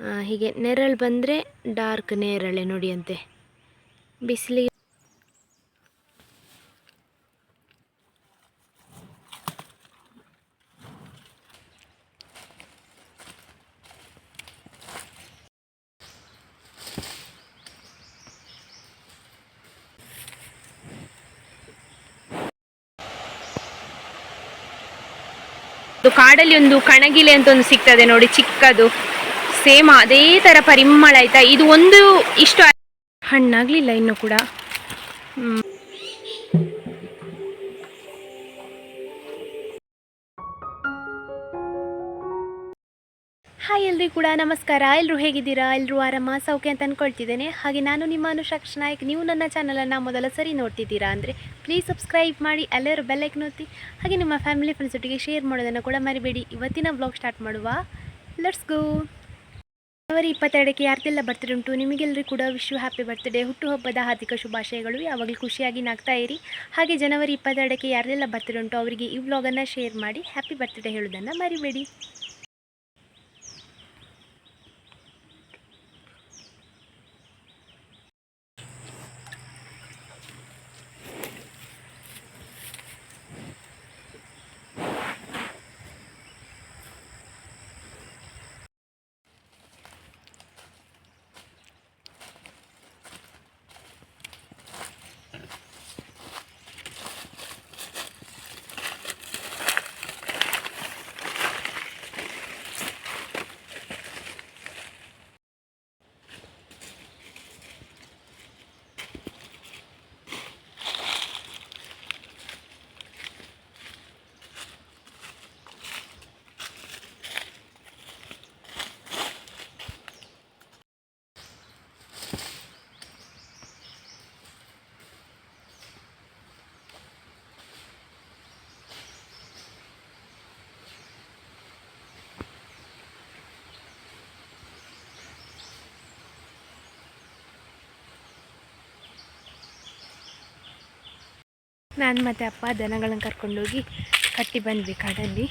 ಆ, ಹೀಗೆ ನೆರಳು ಬಂದರೆ ಡಾರ್ಕ್ ನೇರಳೆ ನೋಡಿ ಅಂತೆ ಬಿಸಿಲಿಗೆ ಕಾಡಲ್ಲಿ ಒಂದು ಕಣಗಿಲೆ ಅಂತ ಒಂದು ಸಿಗ್ತದೆ ನೋಡಿ, ಚಿಕ್ಕದು. ಸೇಮ್ ಅದೇ ತರ ಪರಿಮಳ ಆಯ್ತಾ? ಇದು ಒಂದು ಇಷ್ಟು ಹಣ್ಣಾಗ್ಲಿಲ್ಲ ಇನ್ನು ಕೂಡ. ಕೂಡ ನಮಸ್ಕಾರ. ಎಲ್ಲರೂ ಹೇಗಿದ್ದೀರಾ? ಎಲ್ಲರೂ ಆರಾಮ? ಸೌಖ್ಯ ಅಂತ ಅಂದ್ಕೊಳ್ತಿದ್ದೇನೆ ಹಾಗೆ ನಾನು ನಿಮ್ಮ ಅನುಷಾಕ್ಷ ನಾಯಕ್. ನೀವು ನನ್ನ ಚಾನಲನ್ನು ಮೊದಲ ಸರಿ ನೋಡ್ತಿದ್ದೀರಾ ಅಂದರೆ ಪ್ಲೀಸ್ ಸಬ್ಸ್ಕ್ರೈಬ್ ಮಾಡಿ ಎಲ್ಲರೂ ಬೆಲ್ಲೈಕ್ ನೋತಿ ಹಾಗೆ ನಿಮ್ಮ ಫ್ಯಾಮಿಲಿ ಫ್ರೆಂಡ್ಸ್ ಒಟ್ಟಿಗೆ ಶೇರ್ ಮಾಡೋದನ್ನು ಕೂಡ ಮರಿಬೇಡಿ. ಇವತ್ತಿನ ಬ್ಲಾಗ್ ಸ್ಟಾರ್ಟ್ ಮಾಡುವ. ಲೆಟ್ಸ್ ಗೋ ಜನವರಿ ಇಪ್ಪತ್ತೆರಡಕ್ಕೆ ಯಾರ್ದೆಲ್ಲ ಬರ್ತಡೆ ಉಂಟು? ನಿಮಗೆಲ್ಲರಿಗೂ ಕೂಡ ವಿಶ್ವ ಹ್ಯಾಪಿ ಬರ್ತ್ಡೇ ಹುಟ್ಟುಹಬ್ಬದ ಹಾರ್ದಿಕ ಶುಭಾಶಯಗಳು. ಯಾವಾಗಲೂ ಖುಷಿಯಾಗಿ ನಾಗ್ತಾ ಇರಿ. ಹಾಗೆ ಜನವರಿ ಇಪ್ಪತ್ತೆರಡಕ್ಕೆ ಯಾರ್ದೆಲ್ಲ ಬರ್ತ್ಡೇ ಉಂಟು ಅವರಿಗೆ ಈ ವ್ಲಾಗನ್ನು ಶೇರ್ ಮಾಡಿ. ಹ್ಯಾಪಿ ಬರ್ತ್ಡೇ ಹೇಳೋದನ್ನು ಮರಿಬೇಡಿ. ನಾನು ಮತ್ತು ಅಪ್ಪ ದನಗಳನ್ನು ಕರ್ಕೊಂಡೋಗಿ ಕಟ್ಟಿ ಬಂದ್ವಿ ಕಾಡಲ್ಲಿ.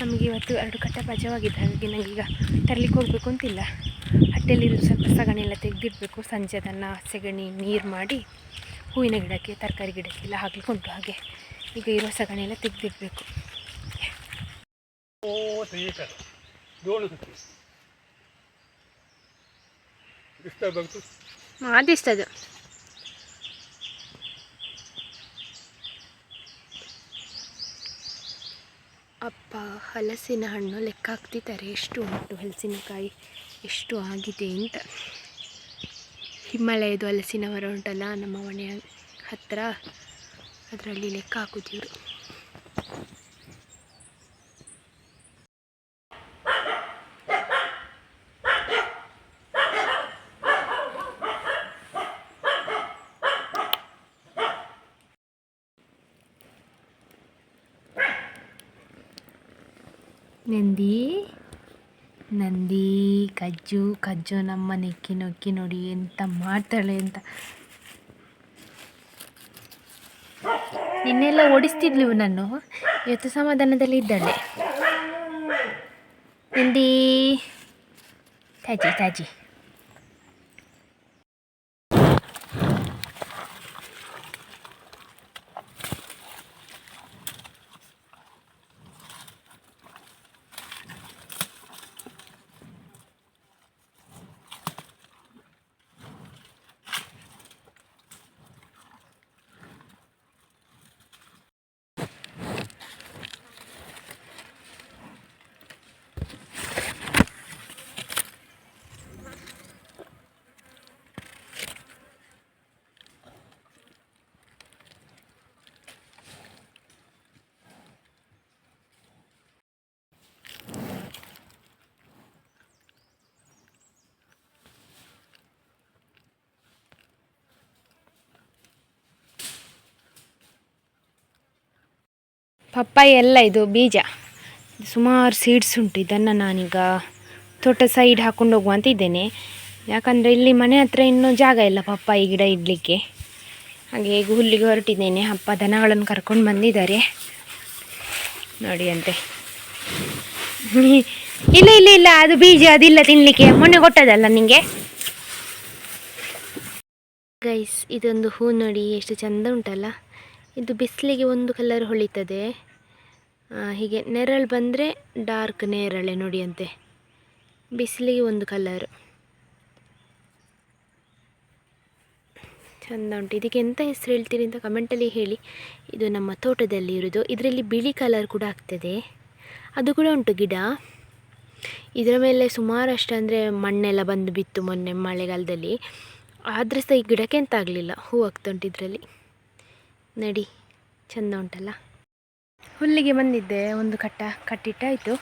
ನಮಗೆ ಇವತ್ತು ಎರಡು ಕಟ್ಟ ಬಜವಾಗಿದ್ದ ಹಾಗಾಗಿ ನನಗೀಗ ತರಲಿಕ್ಕೆ ಹೋಗಬೇಕು ಅಂತಿಲ್ಲ. ಹಟ್ಟೆಯಲ್ಲಿರೋ ಸ್ವಲ್ಪ ಸಗಣಿ ಎಲ್ಲ ತೆಗೆದಿಡಬೇಕು ಸಂಜೆ ಅದನ್ನು ಸೆಗಣಿ ನೀರು ಮಾಡಿ ಹೂವಿನ ಗಿಡಕ್ಕೆ ತರಕಾರಿ ಗಿಡಕ್ಕೆಲ್ಲ ಹಾಕ್ಲಿಕ್ಕೆ ಉಂಟು ಹಾಗೆ. ಈಗ ಇರೋ ಸಗಣಿ ಎಲ್ಲ ತೆಗೆದಿಡಬೇಕು. ಓ ಅಪ್ಪ, ಹಲಸಿನ ಹಣ್ಣು ಲೆಕ್ಕ ಹಾಕ್ತಿದ್ದಾರೆ. ಎಷ್ಟು ಉಂಟು ಹಲಸಿನಕಾಯಿ? ಎಷ್ಟು ಆಗಿದೆ ಅಂತ. ಹಿಮಾಲಯದ ಹಲಸಿನ ಮರ ಉಂಟಲ್ಲ, ನಮ್ಮ ಮನೆಯ ಹತ್ತಿರ ಅದರಲ್ಲಿ ಲೆಕ್ಕ ಹಾಕುತ್ತಿರು ನಂದಿ? ನಂದಿ, ಕಜ್ಜು ಕಜ್ಜು ನಮ್ಮ ನೆಕ್ಕಿ ನೊಕ್ಕಿ ನೋಡಿ ಎಂತ ಮಾಡ್ತಾಳೆ ಅಂತ. ನಿನ್ನೆಲ್ಲ ಓಡಿಸ್ತಿದ್ಲು ನಾನು ಇವತ್ತು ಸಮಾಧಾನದಲ್ಲಿ ಇದ್ದಾಳೆ. ನಂದಿ, ತಾಜಿ ತಾಜಿ. ಪಪ್ಪಾಯಿ ಎಲ್ಲ ಇದು ಬೀಜ. ಸುಮಾರು ಸೀಡ್ಸ್ ಉಂಟು. ಇದನ್ನು ನಾನೀಗ ತೋಟ ಸೈಡ್ ಹಾಕೊಂಡು ಹೋಗುವಂತ ಇದ್ದೇನೆ. ಯಾಕಂದರೆ ಇಲ್ಲಿ ಮನೆ ಹತ್ರ ಇನ್ನೂ ಜಾಗ ಇಲ್ಲ ಪಪ್ಪಾಯಿ ಗಿಡ ಇಡಲಿಕ್ಕೆ. ಹಾಗೆ ಈಗ ಹುಲ್ಲಿಗೆ ಹೊರಟಿದ್ದೇನೆ. ಅಪ್ಪ ದನಗಳನ್ನು ಕರ್ಕೊಂಡು ಬಂದಿದ್ದಾರೆ. ನೋಡಿ ಅಂತೆ. ಇಲ್ಲ ಇಲ್ಲ ಇಲ್ಲ, ಅದು ಬೀಜ ಅದಿಲ್ಲ ತಿನ್ನಲಿಕ್ಕೆ ಮೊನ್ನೆ ಕೊಟ್ಟದಲ್ಲ ನಿಮಗೆ ಗೈಸ್ ಇದೊಂದು ಹೂ ನೋಡಿ, ಎಷ್ಟು ಚಂದ ಉಂಟಲ್ಲ. ಇದು ಬಿಸಿಲಿಗೆ ಒಂದು ಕಲರ್ ಹೊಳಿತದೆ. ಹೀಗೆ ನೆರಳು ಬಂದರೆ ಡಾರ್ಕ್ ನೇರಳೆ ನೋಡಿಯಂತೆ. ಬಿಸಿಲಿಗೆ ಒಂದು ಕಲರ್ ಚಂದ ಉಂಟು. ಇದಕ್ಕೆ ಎಂತ ಹೆಸರು ಹೇಳ್ತೀರಿ ಅಂತ ಕಮೆಂಟಲ್ಲಿ ಹೇಳಿ. ಇದು ನಮ್ಮ ತೋಟದಲ್ಲಿ ಇರೋದು. ಇದರಲ್ಲಿ ಬಿಳಿ ಕಲರ್ ಕೂಡ ಆಗ್ತದೆ. ಅದು ಕೂಡ ಉಂಟು ಗಿಡ. ಇದರ ಮೇಲೆ ಸುಮಾರಷ್ಟು ಅಂದರೆ ಮಣ್ಣೆಲ್ಲ ಬಂದು ಬಿತ್ತು ಮೊನ್ನೆ ಮಳೆಗಾಲದಲ್ಲಿ. ಆದರೆ ಸಹ ಈ ಗಿಡಕ್ಕೆ ಎಂತ ಆಗಲಿಲ್ಲ. ಹೂ ಆಗ್ತಾ ಉಂಟು ಇದರಲ್ಲಿ. ನಡಿ. ಚಂದ ಉಂಟಲ್ಲ? ಹುಲ್ಲಿಗೆ ಬಂದಿದ್ದೆ ಒಂದು ಕಟ್ಟ ಕಟ್ಟಿಟ್ಟಾಯಿತು.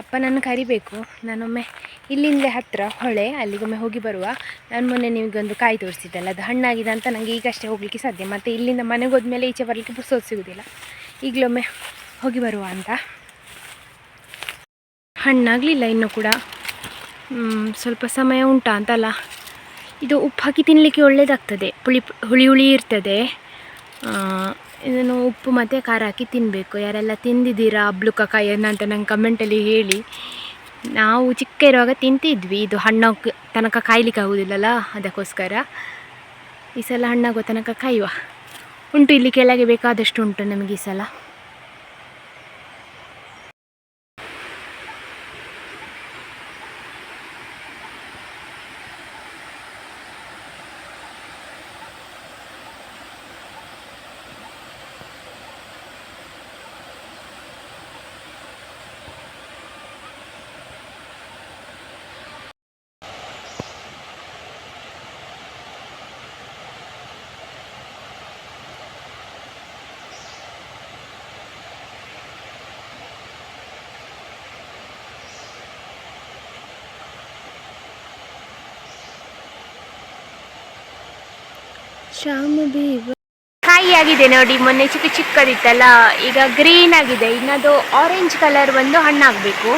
ಅಪ್ಪ ನಾನು ಕರಿಬೇಕು. ನಾನೊಮ್ಮೆ ಇಲ್ಲಿಂದಲೇ ಹತ್ತಿರ ಹೊಳೆ, ಅಲ್ಲಿಗೊಮ್ಮೆ ಹೋಗಿ ಬರುವ. ನಾನು ಮೊನ್ನೆ ನಿಮಗೆ ಒಂದು ಕಾಯಿ ತೋರಿಸಿದ್ದಲ್ಲ, ಅದು ಹಣ್ಣಾಗಿದೆ ಅಂತ ನನಗೆ ಈಗಷ್ಟೇ ಹೋಗಲಿಕ್ಕೆ ಸಾಧ್ಯ. ಮತ್ತು ಇಲ್ಲಿಂದ ಮನೆಗೆ ಹೋದ್ಮೇಲೆ ಈಚೆ ಬರಲಿಕ್ಕೆ ಪುರ್ಸೋದು ಸಿಗೋದಿಲ್ಲ ಈಗಲೊಮ್ಮೆ ಹೋಗಿ ಬರುವ ಅಂತ. ಹಣ್ಣಾಗಲಿಲ್ಲ ಇನ್ನೂ ಕೂಡ. ಸ್ವಲ್ಪ ಸಮಯ ಉಂಟಾ ಅಂತಲ್ಲ. ಇದು ಉಪ್ಪು ಹಾಕಿ ತಿನ್ನಲಿಕ್ಕೆ ಒಳ್ಳೆಯದಾಗ್ತದೆ ಪುಳಿ, ಹುಳಿ ಹುಳಿ ಇರ್ತದೆ. ಇದನ್ನು ಉಪ್ಪು ಮತ್ತು ಖಾರ ಹಾಕಿ ತಿನ್ನಬೇಕು ಯಾರೆಲ್ಲ ತಿಂದಿದ್ದೀರಾ ಅಬ್ಲುಕಕಾಯಿಯನ್ನು ಅಂತ ನಂಗೆ ಕಮೆಂಟಲ್ಲಿ ಹೇಳಿ. ನಾವು ಚಿಕ್ಕ ಇರುವಾಗ ತಿಂತಿದ್ವಿ. ಇದು ಹಣ್ಣಾಗ ತನಕ ಕಾಯ್ಲಿಕ್ಕೆ ಆಗೋದಿಲ್ಲಲ್ಲ? ಅದಕ್ಕೋಸ್ಕರ. ಈ ಸಲ ಹಣ್ಣಾಗೋ ತನಕ ಕಾಯುವ. ಉಂಟು ಇಲ್ಲಿ ಕೆಳಗೆ ಬೇಕಾದಷ್ಟು ಉಂಟು ನಮಗೆ ಈ ಸಲ. ಬೀವ ಕಾಯಿ ಆಗಿದೆ ನೋಡಿ, ಮೊನ್ನೆ ಚಿಕ್ಕ ಚಿಕ್ಕದಿತ್ತಲ್ಲ, ಈಗ ಗ್ರೀನ್ ಆಗಿದೆ. ಇನ್ನದು ಆರೆಂಜ್ ಕಲರ್ ಬಂದು ಹಣ್ಣಾಗಬೇಕು.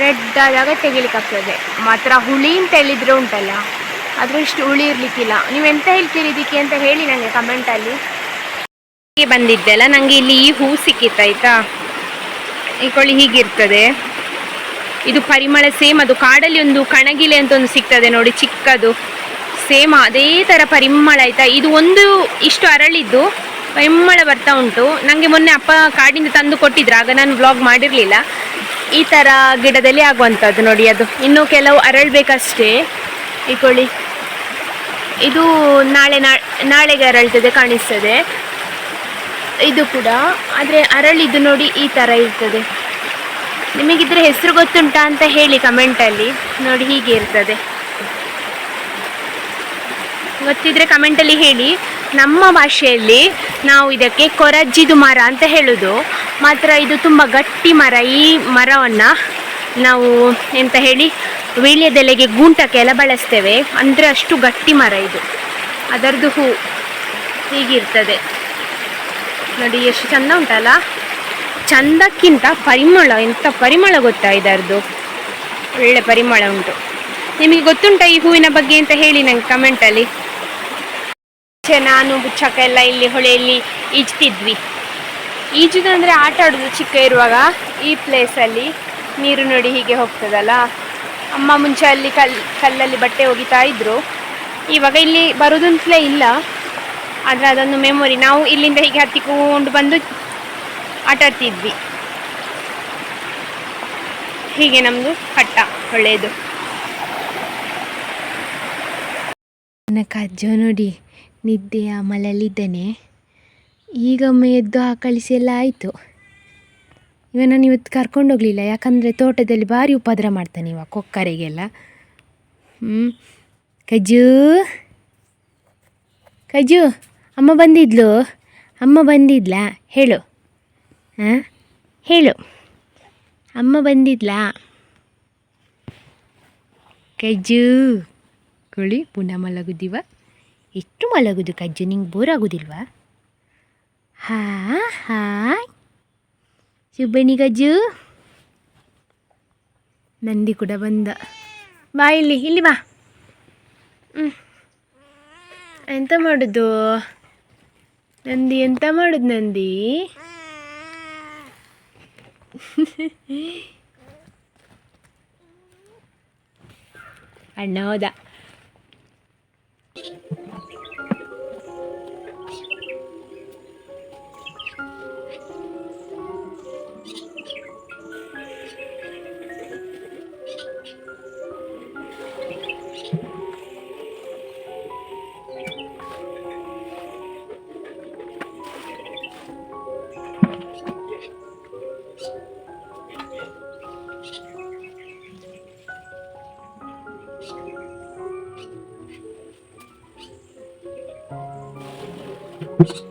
ರೆಡ್ ಆದಾಗ ತೆಗಿಲಿಕ್ಕಾಗ್ತದೆ ಮಾತ್ರ ಹುಳಿ ಅಂತ ಹೇಳಿದ್ರೆ ಉಂಟಲ್ಲ, ಆದರೂ ಇಷ್ಟು ಹುಳಿ ಇರಲಿಕ್ಕಿಲ್ಲ. ನೀವು ಎಂತ ಹೇಳ್ತೀರಿ ಇದಕ್ಕೆ ಅಂತ ಹೇಳಿ ನನಗೆ ಕಮೆಂಟಲ್ಲಿ ಅಲ್ಲಿ. ಬಂದಿದ್ದೆಲ್ಲ ನನಗೆ ಇಲ್ಲಿ ಈ ಹೂ ಸಿಕ್ಕಿತ್ತಾಯ್ತಾ ಈ ಕೊಳ್ಳಿ ಹೀಗಿರ್ತದೆ ಇದು ಪರಿಮಳ ಸೇಮ್ ಅದು ಕಾಡಲ್ಲಿ ಒಂದು ಕಣಗಿಲೆ ಅಂತ ಒಂದು ಸಿಗ್ತದೆ ನೋಡಿ, ಚಿಕ್ಕದು. ಸೇಮ್ ಅದೇ ಥರ ಪರಿಮಳ ಆಯಿತಾ? ಇದು ಒಂದು ಇಷ್ಟು ಅರಳಿದ್ದು ಪರಿಮಳ ಬರ್ತಾ ಉಂಟು. ನನಗೆ ಮೊನ್ನೆ ಅಪ್ಪ ಕಾಡಿಂದ ತಂದು ಕೊಟ್ಟಿದ್ರು, ಆಗ ನಾನು ಬ್ಲಾಗ್ ಮಾಡಿರಲಿಲ್ಲ. ಈ ಥರ ಗಿಡದಲ್ಲಿ ಆಗುವಂಥದ್ದು ನೋಡಿ ಅದು. ಇನ್ನೂ ಕೆಲವು ಅರಳಬೇಕಷ್ಟೇ. ಇಕೊಳ್ಳಿ ಇದು ನಾಳೆ ನಾಳೆಗೆ ಅರಳ್ತದೆ, ಕಾಣಿಸ್ತದೆ. ಇದು ಕೂಡ. ಆದರೆ ಅರಳಿದ್ದು ನೋಡಿ ಈ ಥರ ಇರ್ತದೆ. ನಿಮಗಿದ್ರೆ ಹೆಸರು ಗೊತ್ತುಂಟಾ ಅಂತ ಹೇಳಿ ಕಮೆಂಟಲ್ಲಿ ನೋಡಿ ಹೀಗೆ ಇರ್ತದೆ. ಗೊತ್ತಿದ್ರೆ ಕಮೆಂಟಲ್ಲಿ ಹೇಳಿ. ನಮ್ಮ ಭಾಷೆಯಲ್ಲಿ ನಾವು ಇದಕ್ಕೆ ಕೊರಜ್ಜಿದು ಮರ ಅಂತ ಹೇಳೋದು. ಮಾತ್ರ ಇದು ತುಂಬ ಗಟ್ಟಿ ಮರ. ಈ ಮರವನ್ನು ನಾವು ಎಂತ ಹೇಳಿ ವೀಳ್ಯದೆಲೆಗೆ ಗೂಂಟಕ್ಕೆಲ್ಲ ಬಳಸ್ತೇವೆ. ಅಂದರೆ ಅಷ್ಟು ಗಟ್ಟಿ ಮರ ಇದು. ಅದರದ್ದು ಹೂ ಹೀಗಿರ್ತದೆ. ನೋಡಿ, ಎಷ್ಟು ಚಂದ ಉಂಟಲ್ಲ? ಚಂದಕ್ಕಿಂತ ಪರಿಮಳ ಎಂಥ ಪರಿಮಳ ಗೊತ್ತಾ ಇದರದ್ದು ಒಳ್ಳೆ ಪರಿಮಳ ಉಂಟು. ನಿಮಗೆ ಗೊತ್ತುಂಟ ಈ ಹೂವಿನ ಬಗ್ಗೆ ಅಂತ ಹೇಳಿ ನಂಗೆ ಕಮೆಂಟಲ್ಲಿ ಮುಂಚೆ ನಾನು ಬುಚ್ಚಕ್ಕ ಎಲ್ಲ ಇಲ್ಲಿ ಹೊಳೆಯಲ್ಲಿ ಈಜ್ತಿದ್ವಿ. ಈಜುದಂದ್ರೆ ಆಟ ಆಡೋದು ಚಿಕ್ಕ ಇರುವಾಗ. ಈ ಪ್ಲೇಸಲ್ಲಿ ನೀರು ನೋಡಿ ಹೀಗೆ ಹೋಗ್ತದಲ್ಲ. ಅಮ್ಮ ಮುಂಚೆ ಅಲ್ಲಿ ಕಲ್, ಕಲ್ಲಲ್ಲಿ ಬಟ್ಟೆ ಒಗಿತಾ ಇದ್ರು. ಇವಾಗ ಇಲ್ಲಿ ಬರೋದಂತಲೇ ಇಲ್ಲ. ಆದರೆ ಅದೊಂದು ಮೆಮೊರಿ ನಾವು ಇಲ್ಲಿಂದ ಹೀಗೆ ಹತ್ತಿಕೊಂಡು ಬಂದು ಆಟ ಆಡ್ತಿದ್ವಿ. ಹೀಗೆ ನಮ್ಮದು ಕಟ್ಟ ಒಳ್ಳೆಯದು. ನನ್ನ ಕಜ್ಜ ನೋಡಿ. ನಿದ್ದೆಯ ಮಲಲ್ಲಿದ್ದೇನೆ ಈಗೊಮ್ಮೆ ಎದ್ದು ಆ ಕಳಿಸಿ ಎಲ್ಲ ಆಯಿತು. ಇವ ನಾನು ಇವತ್ತು ಕರ್ಕೊಂಡು ಹೋಗಲಿಲ್ಲ, ಯಾಕಂದರೆ ತೋಟದಲ್ಲಿ ಭಾರಿ ಉಪದ್ರ ಮಾಡ್ತಾನೆ ಇವ ಕೊಕ್ಕರೆಗೆಲ್ಲ. ಹ್ಞೂ ಕಜ್ಜು. ಕಜು ಅಮ್ಮ ಬಂದಿದ್ಲು? ಅಮ್ಮ ಬಂದಿದ್ಲಾ? ಹೇಳು. ಹಾಂ ಹೇಳು. ಅಮ್ಮ ಬಂದಿದ್ಲಾ? ಕಜ್ಜು. ಕೋಳಿ, ಪುನಃ ಮಲಗುದಿವ. ಎಷ್ಟು ಮಲಗೋದು ಕಜ್ಜು, ನಿಂಗೆ ಬೋರ್ ಆಗೋದಿಲ್ವಾ ಹಾ. ಹಾಯ್ ಶುಭಣಿ ಗಜ್ಜು ನಂದಿ ಕೂಡ ಬಂದ. ಬಾ ಇಲ್ಲಿ ಇಲ್ಲಿ ಬಾ. ಹ್ಞೂ ಎಂತ ಮಾಡೋದು? ನಂದಿ, ಎಂತ ಮಾಡೋದು ನಂದಿ? ಅಣ್ಣ ಹೌದಾ. Thank you.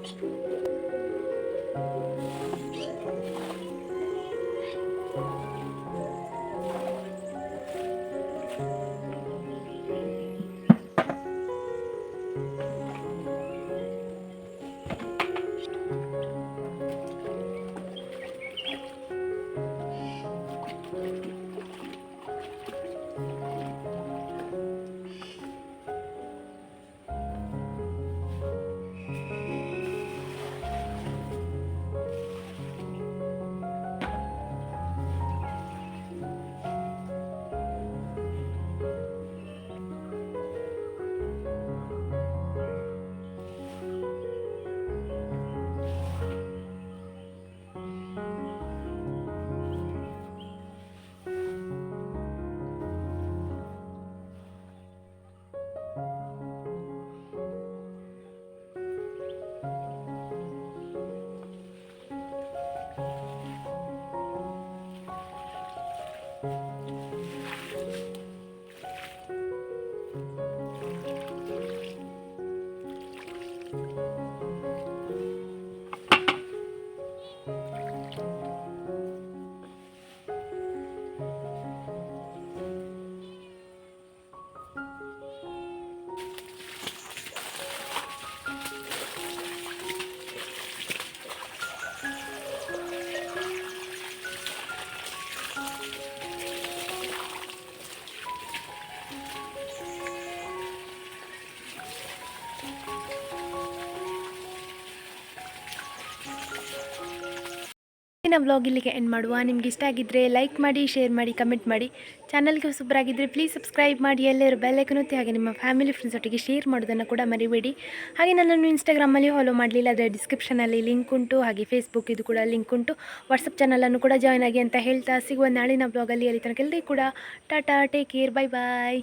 ಇನ್ನು ವ್ಲಾಗ್ ಇಲ್ಲಿಗೆ ಎಂಡ್ ಮಾಡುವ. ನಿಮ್ಗೆ ಇಷ್ಟ ಆಗಿದ್ದರೆ ಲೈಕ್ ಮಾಡಿ ಶೇರ್ ಮಾಡಿ ಕಮೆಂಟ್ ಮಾಡಿ. ಚಾನಲ್ಗೆ ಆಗಿದ್ರೆ ಪ್ಲೀಸ್ ಸಬ್ಸ್ಕ್ರೈಬ್ ಮಾಡಿ. ಎಲ್ಲರೂ ಬೆಲ್ಲೈಕನ್ ಒತ್ತಿ ಹಾಗೆ ನಿಮ್ಮ ಫ್ಯಾಮಿಲಿ ಫ್ರೆಂಡ್ಸ್ ಒಟ್ಟಿಗೆ ಶೇರ್ ಮಾಡೋದನ್ನು ಕೂಡ ಮರಿಬೇಡಿ. ಹಾಗೆ ನನ್ನನ್ನು ಇನ್ಸ್ಟಾಗ್ರಾಮಲ್ಲಿ ಫಾಲೋ ಮಾಡಲಿಲ್ಲ ಅದರ ಡಿಸ್ಕ್ರಿಪ್ಷನಲ್ಲಿ ಲಿಂಕ್ ಉಂಟು. ಹಾಗೆ ಫೇಸ್ಬುಕ್ ಇದು ಕೂಡ ಲಿಂಕ್ ಉಂಟು. ವಾಟ್ಸಪ್ ಚಾನಲನ್ನು ಕೂಡ ಜಾಯ್ನ್ ಆಗಿ ಅಂತ ಹೇಳ್ತಾ ಸಿಗುವ ನಾಳಿನ ಬ್ಲಾಗಲ್ಲಿ ಅಲ್ಲಿ ತನಕ ಎಲ್ಲರಿಗೂ ಕೂಡ. Tata take care bye bye